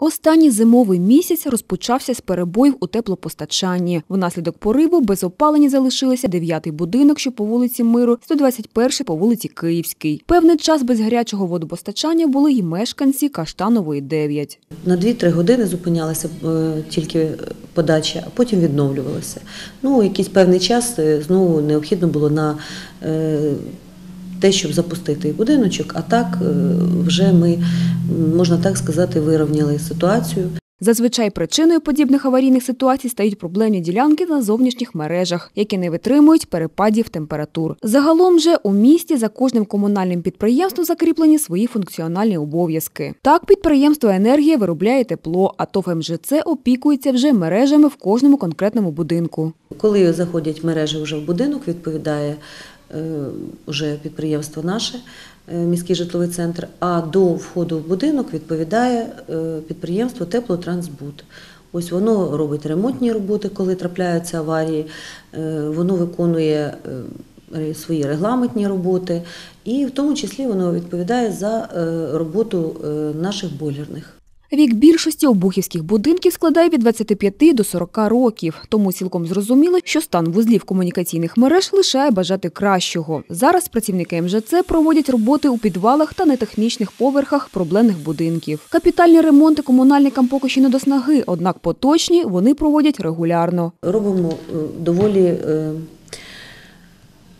Останній зимовий місяць розпочався з перебоїв у теплопостачанні. Внаслідок пориву без опалення залишилися 9-й будинок, що по вулиці Миру, 121-й по вулиці Київській. Певний час без гарячого водопостачання були й мешканці Каштанової 9. На 2-3 години зупинялася е, тільки подача, а потім відновлювалася. Ну, якийсь певний час е, знову необхідно було на е, те, щоб запустити будиночок, а так е, вже ми, можна так сказати, вирівняли ситуацію. Зазвичай причиною подібних аварійних ситуацій стають проблемні ділянки на зовнішніх мережах, які не витримують перепадів температур. Загалом же у місті за кожним комунальним підприємством закріплені свої функціональні обов'язки. Так, підприємство енергія виробляє тепло, а ТОВ МЖЦ опікується вже мережами в кожному конкретному будинку. Коли заходять мережі вже в будинок, відповідає е, вже підприємство наше, е, міський житловий центр, а до входу в будинок відповідає е, підприємство Теплотрансбуд. Ось воно робить ремонтні роботи, коли трапляються аварії, е, воно виконує е, свої регламентні роботи, і в тому числі воно відповідає за е, роботу е, наших бойлерних. Вік більшості обухівських будинків складає від 25 до 40 років, тому цілком зрозуміло, що стан вузлів комунікаційних мереж лишає бажати кращого. Зараз працівники МЖЦ проводять роботи у підвалах та нетехнічних поверхах проблемних будинків. Капітальні ремонти комунальникам поки що не до снаги, однак поточні вони проводять регулярно. Робимо е, доволі, е,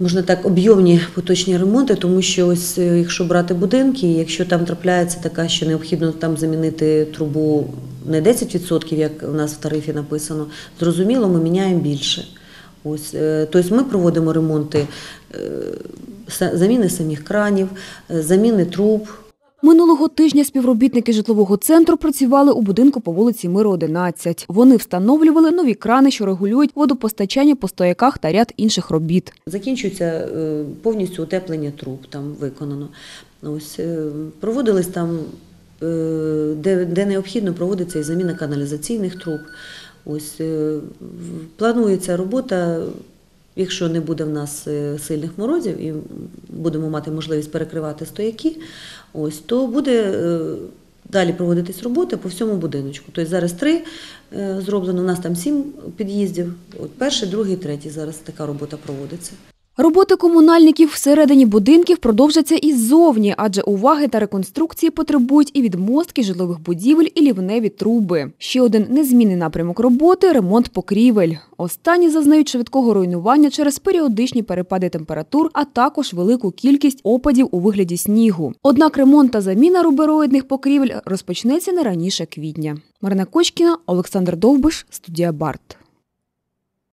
можна так, об'ємні поточні ремонти, тому що ось е, якщо брати будинки, якщо там трапляється така, що необхідно там замінити трубу не 10%, як у нас в тарифі написано, зрозуміло, ми міняємо більше. Ось, е, тобто ми проводимо ремонти е, заміни самих кранів, заміни труб. Минулого тижня співробітники житлового центру працювали у будинку по вулиці Миру 11. Вони встановлювали нові крани, що регулюють водопостачання по стояках та ряд інших робіт. Закінчується е, повністю утеплення труб, там виконано. Ось, е, проводились там, е, де, де необхідно, проводиться і заміна каналізаційних труб. Ось, планується робота, якщо не буде в нас е, сильних морозів і будемо мати можливість перекривати стояки, ось, то буде е, далі проводитись робота по всьому будиночку. Тобто зараз три е, зроблено, у нас там сім під'їздів. От перший, другий, третій зараз така робота проводиться. Роботи комунальників всередині будинків продовжаться і ззовні, адже уваги та реконструкції потребують і відмостки житлових будівель, і лівневі труби. Ще один незмінний напрямок роботи ремонт покрівель. Останні зазнають швидкого руйнування через періодичні перепади температур, а також велику кількість опадів у вигляді снігу. Однак ремонт та заміна рубероїдних покрівель розпочнеться не раніше квітня. Марина Кочкіна, Олександр Довбиш, студія Барт.